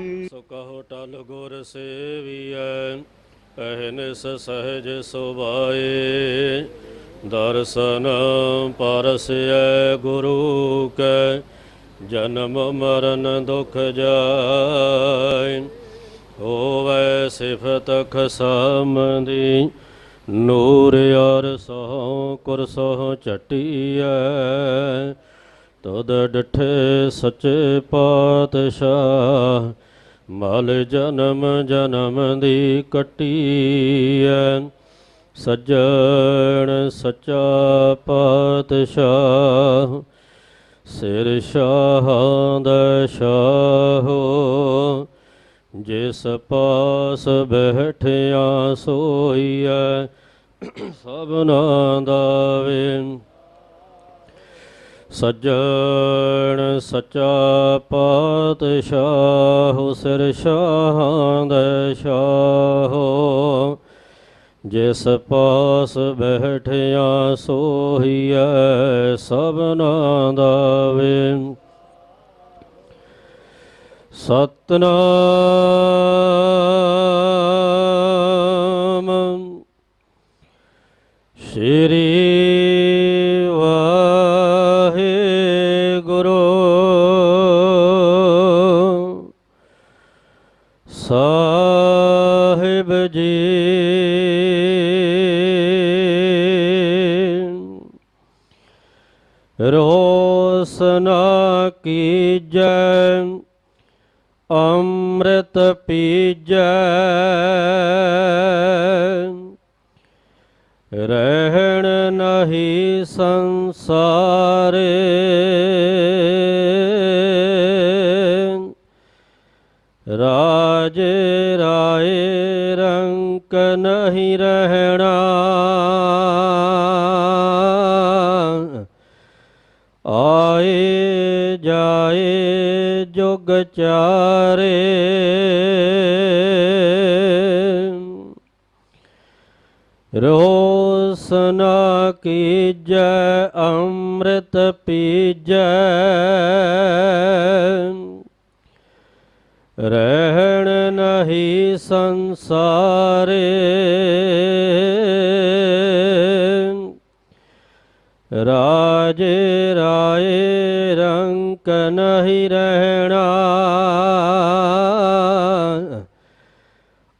ਸੋ ਕਹੋ ਟਲ ਗੁਰ ਸੇਵੀਐ ਅਹਨਿਸ ਸਹਿਜ ਸੁਭਾਏ। ਦਰਸ਼ਨ ਪਰਸੈ ਗੁਰੂ ਕੈ, ਜਨਮ ਮਰਨ ਦੁਖ ਜਾਇ ਹੋਵੈ ਸਿਫਤ ਖਸਮਦੀ, ਨੂਰ ਅਰ ਸੋ ਕੁਰਸੋ ਚਟੀਐ ਤਦ ਡਠੇ ਸੱਚੇ ਪਾਤਸ਼ਾਹ, ਮਲ ਜਨਮ ਜਨਮ ਦੀ ਕਟੀ ਕਟੀਐ। ਸੱਜਣ ਸੱਚਾ ਪਾਤਸ਼ਾਹ, ਸਿਰ ਸ਼ਾਹਾਂ ਦਾ ਸ਼ਾਹੋ ਜਿਸ ਪਾਸ ਬੈਠਿਆ ਸੋਈਐ, ਸਭਨਾ ਦਾ ਵੇ ਸੱਜਣ ਸੱਚਾ ਪਾਤਸ਼ਾਹ, ਸਿਰ ਸ਼ਾਹਾਂ ਦਾ ਸ਼ਾਹੋ ਜਿਸ ਪਾਸ ਬੈਠਿਆ ਸੋਹੀਐ, ਸਭਨਾ ਦਾ ਵੇ ਸਤਨਾਮ। ਸ਼੍ਰੀ ਰੋਸਨਾ ਕੀਜੈ ਅੰਮ੍ਰਿਤ ਪੀਜੈ। ਰਹਿਣ ਨਹੀਂ ਸੰਸਾਰੇ ਰਾਜ ਜੁਗ ਚਾਰੇ ਰੋਸਨਾ ਕੀਜੈ ਅੰਮ੍ਰਿਤ ਪੀਜੈ। ਰਹਿਣ ਨਹੀਂ ਸੰਸਾਰੇ। ਰਾਜ ਰਾਏ ਰੰਕ ਨਹੀਂ ਰਹਿਣਾ।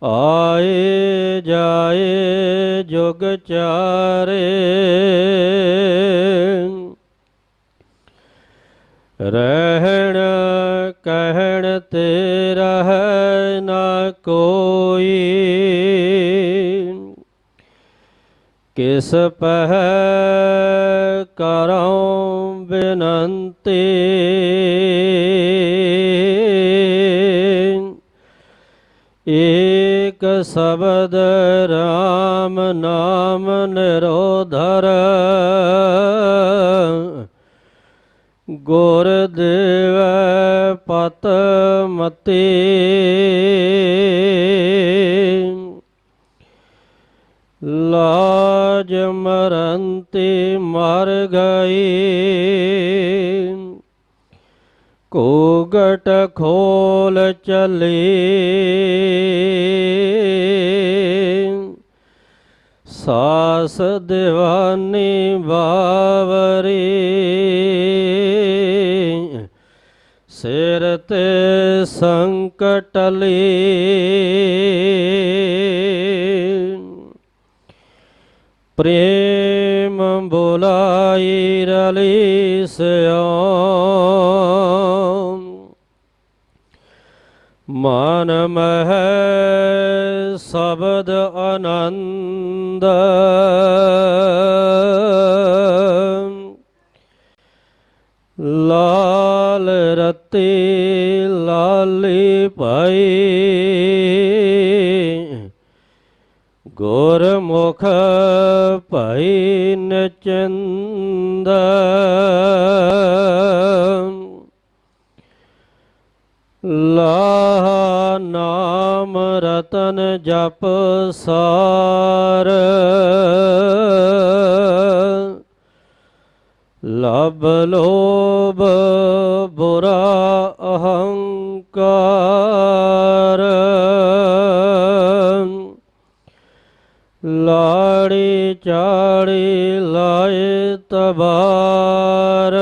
ਆਏ ਜਾਏ ਜੁਗ ਚਾਰੇ। ਰਹਿਣ ਕਹਿਣ ਤੇ ਕਿਸ ਪਹਿ ਕਰਉ ਬਿਨੰਤੀ? ਏਕ ਸ਼ਬਦ RAM ਨਾਮ ਨਿਰੋਧਰ। ਗੁਰ ਦੇਵ ਪਤ ਮਤੀ। ਲਾਜ ਮਰੰਤੀ ਮਰ ਗਈ ਕੋਗਟ ਖੋਲ ਚਲੀ। ਸਾਸ ਦਿਵਾਨੀ ਬਾਵਰੀ। ਸਿਰ ਤੇ ਸੰਕਟ ਲੀ। ਪ੍ਰੇਮ ਬੁਲਾਈ ਰਲੀ ਸਿਓ ਮਨ ਮਹਿ ਸ਼ਬਦ ਆਨੰਦ। ਲਾਲ ਰਤੀ ਲਾਲੀ ਭਾਈ ਗੁਰਮੁਖ ਭਾਈ ਨਚੰਦ ਲਾਹ ਨਾਮ ਰਤਨ ਜਪ ਸਾਰ। ਲਬ ਲੋਭ ਬੁਰਾ ਅਹੰਕਾਰ। ਚਾੜੀ ਲਾਏ ਤਬਾਰ।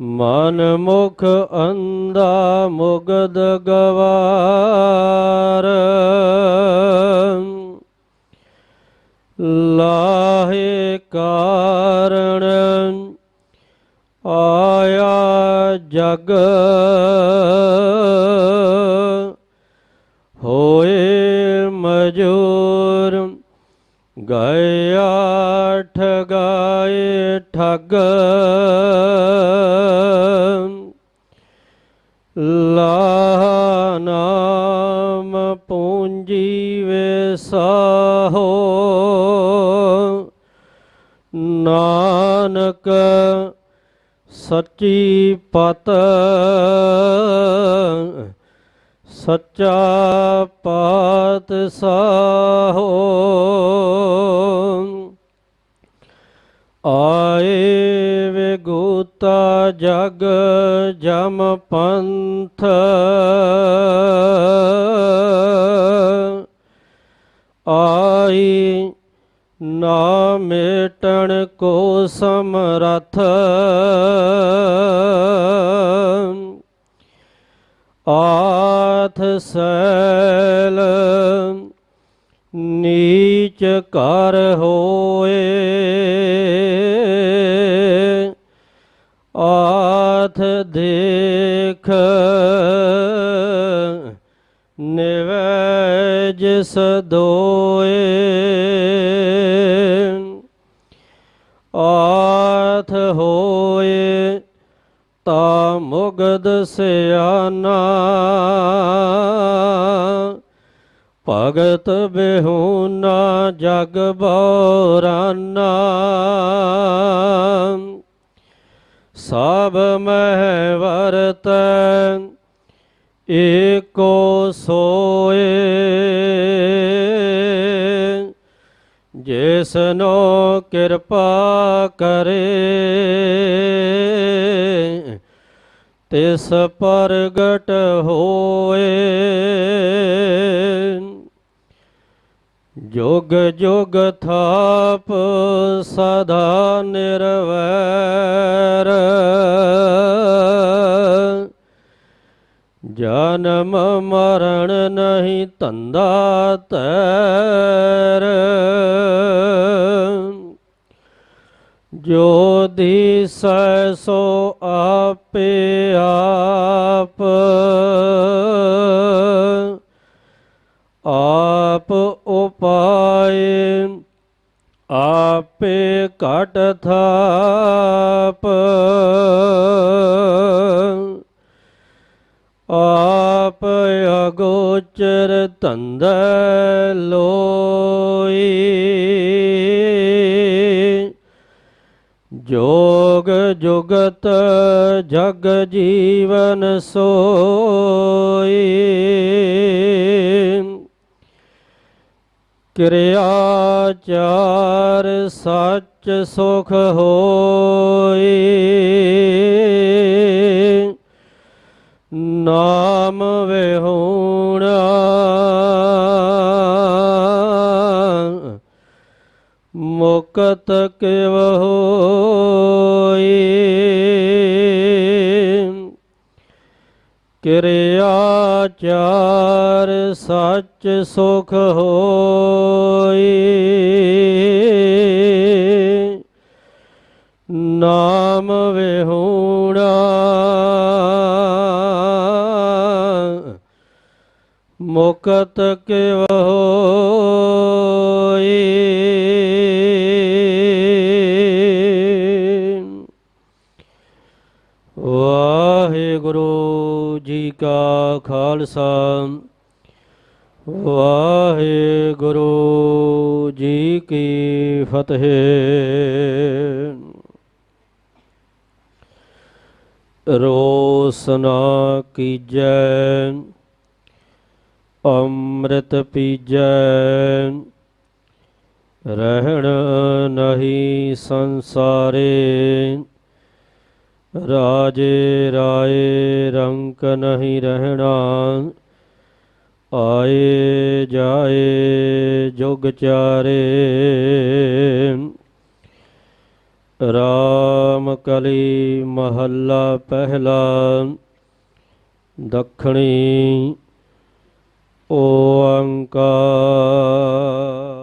ਮਨ ਮੁਖ ਅੰਦਾ ਮੁਗਦ ਗਵਾਰ। ਲਾਹੇ ਕਾਰਣ ਆਇਆ ਜਗ। ਹੋਏ ਮਜੂਰ ਗਿਆ ਠਗਾਏ ਠਗ। ਲਾ ਨਾਮ ਪੂੰਜੀ ਵੇਸਾਹੋ ਨਾਨਕ ਸੱਚੀ ਪਤ ਸੱਚਾ ਪਾਤ ਸਾਹੋ ਆਏ ਵਿਗੂਤਾ ਜਗ ਜਮ ਪੰਥ। ਆਈ ਨਾ ਮੇਟਣ ਕੋ ਸਮਰਥ। ਆਥ ਸੈਲ ਨੀਚ ਕਰ ਹੋਏ। ਆਥ ਦੇਖ ਨਿਵੈ ਜਿਸ ਦੋਏ। ਤਾ ਸਿਆਨਾ ਭਗਤ ਬਿਹੂਨਾ ਜਗ ਬੋਰਾਨਾ। ਸਭ ਮਹਿ ਵਰਤ ਏਕੋ ਸੋਏ। ਜਿਸਨੋ ਕਿਰਪਾ ਕਰੇ। ਤਿਸ ਪ੍ਰਗਟ ਹੋਏ। ਜੁਗ ਜੁਗ ਥਾਪ ਸਦਾ ਨਿਰਵੈਰ। ਜਨਮ ਮਰਨ ਨਹੀਂ ਤੰਦਾ ਤੈਰ। ਜੋ ਦਿਸੈ ਸੋ ਆਪੇ ਆਪ। ਆਪ ਉਪਾਏ ਆਪੇ ਘਟ ਥਾਪ। ਆਪ ਅਗੋਚਰ ਤੰਦ ਲੋਈ। ਜੋਗ ਜੁਗਤ ਜਗ ਜੀਵਨ ਸੋਈ। ਕਿਰਿਆ ਚਾਰ ਸੱਚ ਸੁਖ ਹੋਈ। ਨਾਮ ਵਿਹੂਣਾ ਮੁਕਤ ਕਿਵ ਹੋਈ। ਕਿਰਿਆ ਚਾਰ ਸੱਚ ਸੁਖ ਹੋਈ। ਨਾਮ ਵਿਹੂਣਾ। ਮੁਕਤ ਕਿਵ ਹੋਈ। ਖਾਲਸਾ। ਵਾਹਿਗੁਰੂ ਜੀ ਕੀ ਫਤਿਹ। ਰੋਸਨਾ ਕੀਜੈ ਅੰਮ੍ਰਿਤ ਪੀਜੈ। ਰਹਿਣ ਨਹੀਂ ਸੰਸਾਰੇ। ਰਾਜੇ ਰਾਏ ਰੰਕ ਨਹੀਂ ਰਹਿਣਾ। ਆਏ ਜਾਏ ਜੁਗ ਚਾਰੇ। ਰਾਮ ਕਲੀ ਮਹੱਲਾ ਪਹਿਲਾ। ਦਖਣੀ ਓੰਕਾਰ